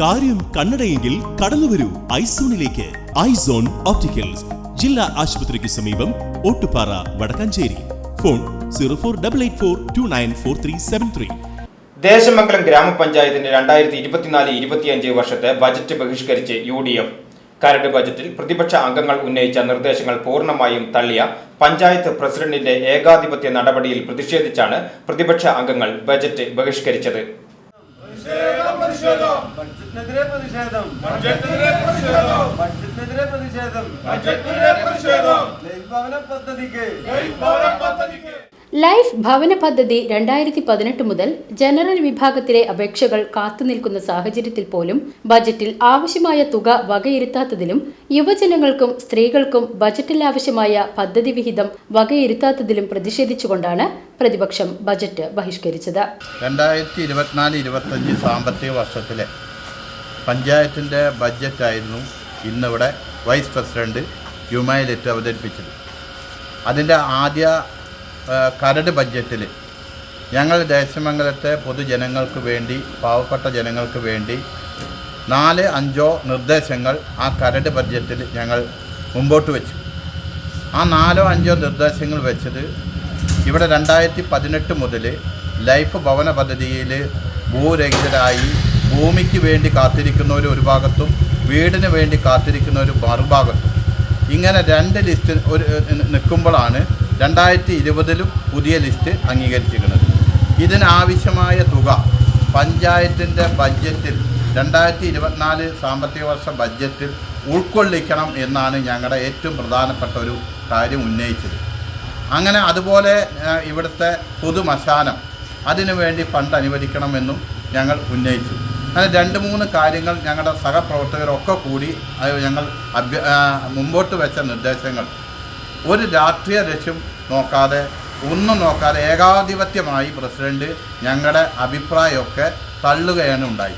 കാര്യം കണ്ണടയെങ്കിൽ കടന്നുവരൂ ഐസോണിലേക്ക്. Eyes on opticals. ജില്ലാ ആശുപത്രിക്ക് സമീപം Ottupara Vadakkanchery. Phone zero four double eight four two nine four three seven three. Desamangalam ഗ്രാമപഞ്ചായത്തിന്റെ രണ്ടായിരത്തി ഇരുപത്തിനാല് ഇരുപത്തിയഞ്ച് വർഷത്തെ ബജറ്റ് ബഹിഷ്കരിച്ച് യു ഡി എഫ്. കരട് ബജറ്റിൽ പ്രതിപക്ഷ അംഗങ്ങൾ ഉന്നയിച്ച നിർദ്ദേശങ്ങൾ പൂർണമായും തള്ളിയ പഞ്ചായത്ത് പ്രസിഡന്റിന്റെ ഏകാധിപത്യ നടപടിയിൽ പ്രതിഷേധിച്ചാണ് പ്രതിപക്ഷ അംഗങ്ങൾ ബജറ്റ് ബഹിഷ്കരിച്ചത്. ബഡ്ജറ്റിനെതിരെ പ്രതിഷേധം. ബഡ്ജറ്റിനെതിരെ പ്രതിഷേധം. ലൈഫ് ഭവന പദ്ധതിക്ക്. ലൈഫ് ഭവന പദ്ധതിക്ക്. ലൈഫ് ഭവന പദ്ധതി രണ്ടായിരത്തി പതിനെട്ട് മുതൽ ജനറൽ വിഭാഗത്തിലെ അപേക്ഷകൾ കാത്തുനിൽക്കുന്ന സാഹചര്യത്തിൽ പോലും ബജറ്റിൽ ആവശ്യമായ തുക വകയിരുത്താത്തതിലും യുവജനങ്ങൾക്കും സ്ത്രീകൾക്കും ബജറ്റിൽ ആവശ്യമായ പദ്ധതി വിഹിതം വകയിരുത്താത്തതിലും പ്രതിഷേധിച്ചുകൊണ്ടാണ് പ്രതിപക്ഷം ബജറ്റ് ബഹിഷ്കരിച്ചത്. രണ്ടായിരത്തി ഇരുപത്തിനാല് ഇരുപത്തഞ്ച് സാമ്പത്തിക വർഷത്തിലെ പഞ്ചായത്തിന്റെ ബജറ്റായിരുന്നു ഇന്നിവിടെ വൈസ് പ്രസിഡന്റ് യുമായിലിട്ട് അവതരിപ്പിച്ചത്. അതിന്റെ ആദ്യ കരട് ബഡ്ജറ്റിൽ ഞങ്ങൾ ദേശമംഗലത്തെ പൊതുജനങ്ങൾക്ക് വേണ്ടി പാവപ്പെട്ട ജനങ്ങൾക്ക് വേണ്ടി നാല് അഞ്ചോ നിർദ്ദേശങ്ങൾ ആ കരട് ബഡ്ജറ്റിൽ ഞങ്ങൾ മുമ്പോട്ട് വെച്ചു. ആ നാലോ അഞ്ചോ നിർദ്ദേശങ്ങൾ വെച്ചത് ഇവിടെ രണ്ടായിരത്തി പതിനെട്ട് മുതൽ ലൈഫ് ഭവന പദ്ധതിയിൽ ഭൂരഹിതരായി ഭൂമിക്ക് വേണ്ടി കാത്തിരിക്കുന്നവർ ഒരു ഭാഗത്തും വീടിന് വേണ്ടി കാത്തിരിക്കുന്നവർ മറുഭാഗത്തും. ഇങ്ങനെ രണ്ട് ലിസ്റ്റ് ഒരു നിൽക്കുമ്പോഴാണ് രണ്ടായിരത്തി ഇരുപതിലും പുതിയ ലിസ്റ്റ് അംഗീകരിച്ചിരിക്കുന്നത്. ഇതിനാവശ്യമായ തുക പഞ്ചായത്തിന്റെ ബഡ്ജറ്റിൽ രണ്ടായിരത്തി ഇരുപത്തിനാല് സാമ്പത്തിക വർഷ ബഡ്ജറ്റിൽ ഉൾക്കൊള്ളിക്കണം എന്നാണ് ഞങ്ങളുടെ ഏറ്റവും പ്രധാനപ്പെട്ട ഒരു കാര്യം ഉന്നയിച്ചത്. അങ്ങനെ അതുപോലെ ഇവിടുത്തെ പൊതുമശാനം അതിനുവേണ്ടി ഫണ്ട് അനുവദിക്കണമെന്നും ഞങ്ങൾ ഉന്നയിച്ചു. അങ്ങനെ രണ്ട് മൂന്ന് കാര്യങ്ങൾ ഞങ്ങളുടെ സഹപ്രവർത്തകരൊക്കെ കൂടി ഞങ്ങൾ അഭ്യ മുമ്പോട്ട് വെച്ച നിർദ്ദേശങ്ങൾ ഒരു രാഷ്ട്രീയ ലക്ഷ്യം നോക്കാതെ ഒന്നും നോക്കാതെ ഏകാധിപത്യമായി പ്രസിഡന്റ് ഞങ്ങളുടെ അഭിപ്രായമൊക്കെ തള്ളുകയാണ് ഉണ്ടായി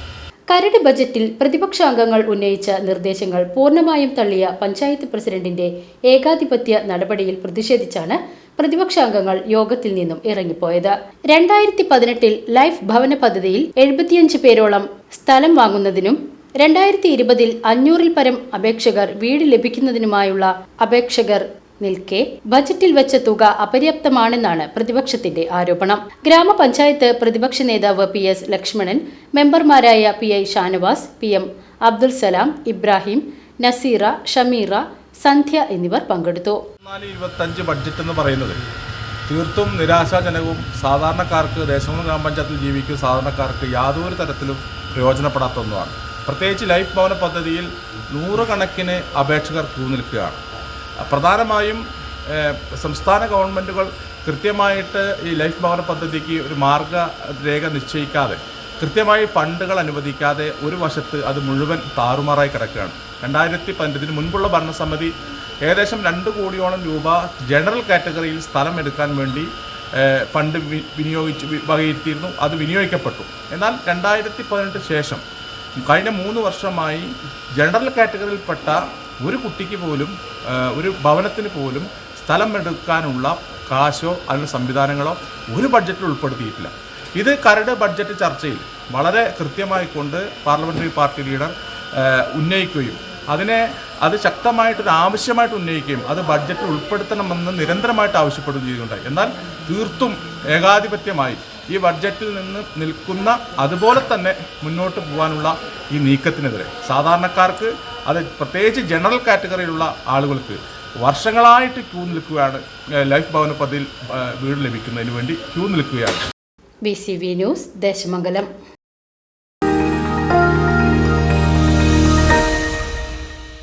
കരട് ബജറ്റിൽ പ്രതിപക്ഷാംഗങ്ങൾ ഉന്നയിച്ച നിർദ്ദേശങ്ങൾ പൂർണമായും തള്ളിയ പഞ്ചായത്ത് പ്രസിഡന്റിന്റെ ഏകാധിപത്യ നടപടിയിൽ പ്രതിഷേധിച്ചാണ് പ്രതിപക്ഷാംഗങ്ങൾ യോഗത്തിൽ നിന്നും ഇറങ്ങിപ്പോയത്. രണ്ടായിരത്തി പതിനെട്ടിൽ ലൈഫ് ഭവന പദ്ധതിയിൽ എഴുപത്തിയഞ്ച് പേരോളം സ്ഥലം വാങ്ങുന്നതിനും രണ്ടായിരത്തി ഇരുപതിൽ അഞ്ഞൂറിൽ പരം അപേക്ഷകർ വീട് ലഭിക്കുന്നതിനുമായുള്ള അപേക്ഷകർ നിൽക്കെ. ബജറ്റിൽ വെച്ച തുക അപര്യാപ്തമാണെന്നാണ് പ്രതിപക്ഷത്തിന്റെ ആരോപണം. ഗ്രാമപഞ്ചായത്ത് പ്രതിപക്ഷ നേതാവ് പി എസ് ലക്ഷ്മണൻ മെമ്പർമാരായ P I Shanavas P M Abdul Salam Ibrahim Naseera Shameera Sandhya എന്നിവർ പങ്കെടുത്തു. ബഡ്ജറ്റ് എന്ന് പറയുന്നത് തീർത്തും നിരാശാജനകവും സാധാരണക്കാർക്ക് ദേശമംഗലം ഗ്രാമപഞ്ചായത്തിൽ ജീവിക്കുന്ന സാധാരണക്കാർക്ക് യാതൊരു തരത്തിലും പ്രയോജനപ്പെടാത്ത ഒന്നുമാണ് പ്രത്യേകിച്ച് ലൈഫ് ഭവന പദ്ധതിയിൽ നൂറുകണക്കിന് അപേക്ഷകർ ക്യൂ നിൽക്കുകയാണ്. പ്രധാനമായും സംസ്ഥാന ഗവൺമെന്റുകൾ കൃത്യമായിട്ട് ഈ ലൈഫ് ഭവന പദ്ധതിക്ക് ഒരു മാർഗരേഖ നിശ്ചയിക്കാതെ കൃത്യമായി ഫണ്ടുകൾ അനുവദിക്കാതെ ഒരു വശത്ത് അത് മുഴുവൻ താറുമാറായി കിടക്കുകയാണ്. രണ്ടായിരത്തി പതിനെട്ടിന് മുൻപുള്ള ഭരണസമിതി ഏകദേശം രണ്ട് കോടിയോളം രൂപ ജനറൽ കാറ്റഗറിയിൽ സ്ഥലം എടുക്കാൻ വേണ്ടി ഫണ്ട് വിനിയോഗിച്ച് വകയിരുത്തിയിരുന്നു. അത് വിനിയോഗിക്കപ്പെട്ടു. എന്നാൽ രണ്ടായിരത്തി പതിനെട്ട് ശേഷം കഴിഞ്ഞ മൂന്ന് വർഷമായി ജനറൽ കാറ്റഗറിയിൽപ്പെട്ട ഒരു കുട്ടിക്ക് പോലും ഒരു ഭവനത്തിന് പോലും സ്ഥലം എടുക്കാനുള്ള കാശോ അതിനുള്ള സംവിധാനങ്ങളോ ഒരു ബഡ്ജറ്റിൽ ഉൾപ്പെടുത്തിയിട്ടില്ല. ഇത് കരട് ബഡ്ജറ്റ് ചർച്ചയിൽ വളരെ കൃത്യമായി കൊണ്ട് പാർലമെന്ററി പാർട്ടി ലീഡർ ഉന്നയിക്കുകയും അതിനെ അത് ശക്തമായിട്ടൊരു ആവശ്യമായിട്ട് ഉന്നയിക്കുകയും അത് ബഡ്ജറ്റിൽ ഉൾപ്പെടുത്തണമെന്ന് നിരന്തരമായിട്ട് ആവശ്യപ്പെടുകയും ചെയ്തിട്ടുണ്ട്. എന്നാൽ തീർത്തും ഏകാധിപത്യമായി ഈ ബഡ്ജറ്റിൽ നിന്ന് നിൽക്കുന്ന അതുപോലെ തന്നെ മുന്നോട്ട് പോകാനുള്ള ഈ നീക്കത്തിനെതിരെ. സാധാരണക്കാർക്ക് അത് പ്രത്യേകിച്ച് ജനറൽ കാറ്റഗറിയിലുള്ള ആളുകൾക്ക് വർഷങ്ങളായിട്ട് ക്യൂ നിൽക്കുകയാണ് ലൈഫ് ഭവന പദ്ധതിയിൽ വീട് ലഭിക്കുന്നതിന് വേണ്ടി ക്യൂ നിൽക്കുകയാണ്. B news Desamangalam.